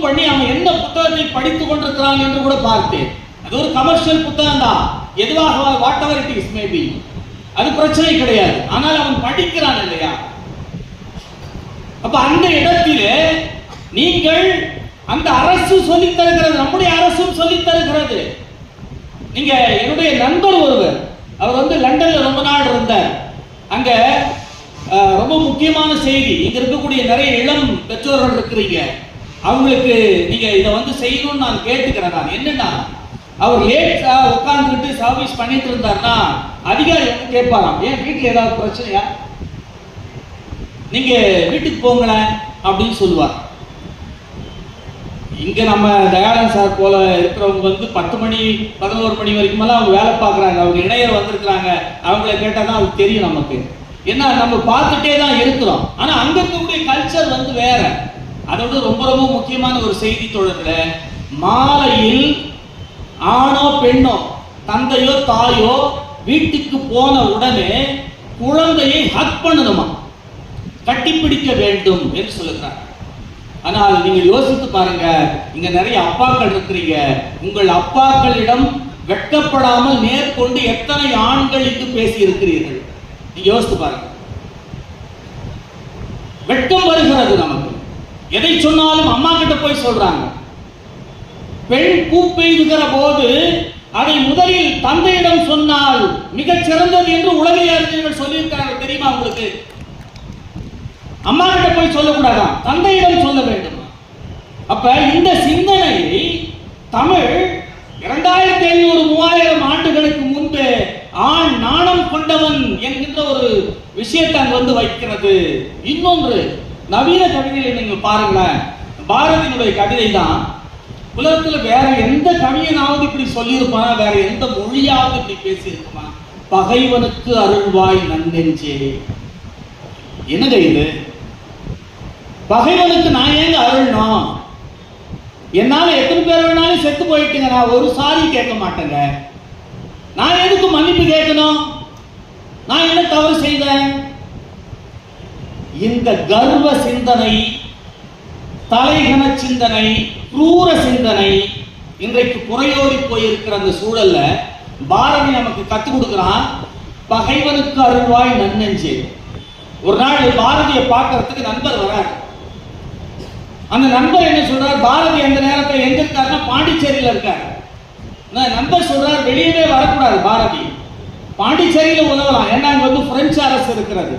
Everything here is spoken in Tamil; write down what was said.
பண்ணி அவன் எந்த புத்தகத்தை படித்துக் கொண்டிருக்கிறான் என்று கூட பார்த்தேன். அது ஒரு கமர்ஷியல் புத்தகம் தான். எதுவாக whatever it is maybe அது பிரச்சனை கிடையாது. ஆனால் அவன் படிக்கிறான் இல்லையா? அப்ப அந்த இடத்திலே நீங்கள் அந்த அரசு சொல்லித் தருகிறது நம்முடைய அரசும் சொல்லித் தருகிறது. நீங்க என்னுடைய நண்பர் ஒருவர் அவர் வந்து லண்டன்ல ரொம்ப நாள் இருந்தார். அங்க அஹ், ரொம்ப முக்கியமான செய்தி. இங்க இருக்கக்கூடிய நிறைய இளம் பெற்றோர்கள் இருக்கிறீங்க. அவங்களுக்கு நீங்க இதை வந்து செய்யணும்னு நான் கேட்டுக்கிறேன் நான். என்னன்னா அவர் லேட்டா உட்காந்துட்டு சர்வீஸ் பண்ணிட்டு இருந்தாருன்னா அதிகாரி வந்து கேட்பாராம் ஏன் வீட்டுல ஏதாவது பிரச்சனையா? நீங்க வீட்டுக்கு போங்களேன் அப்படின்னு சொல்லுவார். இங்க நம்ம தயானந்த் சார் போல இருக்கிறவங்க வந்து பத்து மணி பதினோரு மணி வரைக்கும் எல்லாம் அவங்க வேலை பார்க்குறாங்க. அவங்க இணையர் வந்திருக்கிறாங்க. அவங்கள கேட்டால் தான் அது தெரியும் நமக்கு. ஏன்னா நம்ம பார்த்துட்டே தான் இருக்கிறோம். ஆனால் அங்கே இருக்கக்கூடிய கல்ச்சர் வந்து வேற. அதோட ரொம்ப ரொம்ப முக்கியமான ஒரு செய்தி தொடர்ல மாலையில் ஆணோ பெண்ணோ தந்தையோ தாயோ வீட்டுக்கு போன உடனே குழந்தையை ஹக் பண்ணணுமா? கட்டிப்பிடிக்க வேண்டும் என்று சொல்லுகிறார். ஆனால் நீங்க யோசித்து பாருங்க இங்க நிறைய அப்பாக்கள் இருக்கிறீங்க. உங்கள் அப்பாக்களிடம் வெட்கப்படாமல் நேர்கொண்டு எத்தனை ஆண்கள் இங்கு பேசி இருக்கிறீர்கள் நீங்க யோசித்து பாருங்க. வெட்கம் வருகிறது நம்ம எதை சொன்னாலும் அம்மா கிட்ட போய் சொல்றாங்க. பெண் கூப்பெய்துகிற போது அதை முதலில் தந்தையிடம் சொன்னால் மிகச் சிறந்தது என்று உலகிய அறிஞர்கள் சொல்லியிருக்கிறாங்க தெரியுமா உங்களுக்கு? அம்மா கிட்ட போய் சொல்லக்கூடாதாம் தந்தையிடம் சொல்ல வேண்டும்? அப்ப இந்த சிந்தனையை தமிழ் இரண்டாயிரத்தி ஐநூறு மூவாயிரம் ஆண்டுகளுக்கு முன்பே ஆண் நாணம் கொண்டவன் என்கின்ற ஒரு விஷயத்தை அங்கு வந்து வைக்கிறது. இன்னொன்று நவீன கவிதையை நீங்கள் பாருங்களேன். பாரதியினுடைய கவிதை தான் உலகத்தில் வேற எந்த கவியனாவது இப்படி சொல்லியிருப்பானா? வேற எந்த மொழியாவது இப்படி பேசியிருக்குமா பகைவனுக்கு அருள்வாய் நன்னெஞ்சே. என்னங்க இது? பகைவனுக்கு நான் ஏங்க அருள்னோம்? என்னால எத்தனை பேர் வேணாலும் செத்து போயிட்டுங்க. நான் ஒரு சாரி கேட்க மாட்டேங்க. நான் எதுக்கு மன்னிப்பு கேட்கணும்? நான் என்ன தவறு செய்தேன்? இந்த கர்வ சிந்தனை தலைகன சிந்தனை க்ரூர சிந்தனை இன்றைக்கு குறையோடி போயிருக்கிற அந்த சூழல்ல பாரதி நமக்கு கற்றுக் கொடுக்கிறான் பகைவனுக்கு அருள்வாய் நன்னெஞ்சு. ஒரு நாள் பாரதியை பார்க்கறதுக்கு நண்பர் வரார். அந்த நண்பர் என்ன சொல்றார்? பாரதி அந்த நேரத்தில் எங்க இருக்காருன்னா பாண்டிச்சேரியில இருக்கார். நண்பர் சொல்றார் வெளியவே வரக்கூடாது பாரதி. பாண்டிச்சேரியில உதவலாம். ஏன்னா அங்க வந்து பிரெஞ்சு அரசு இருக்கிறது.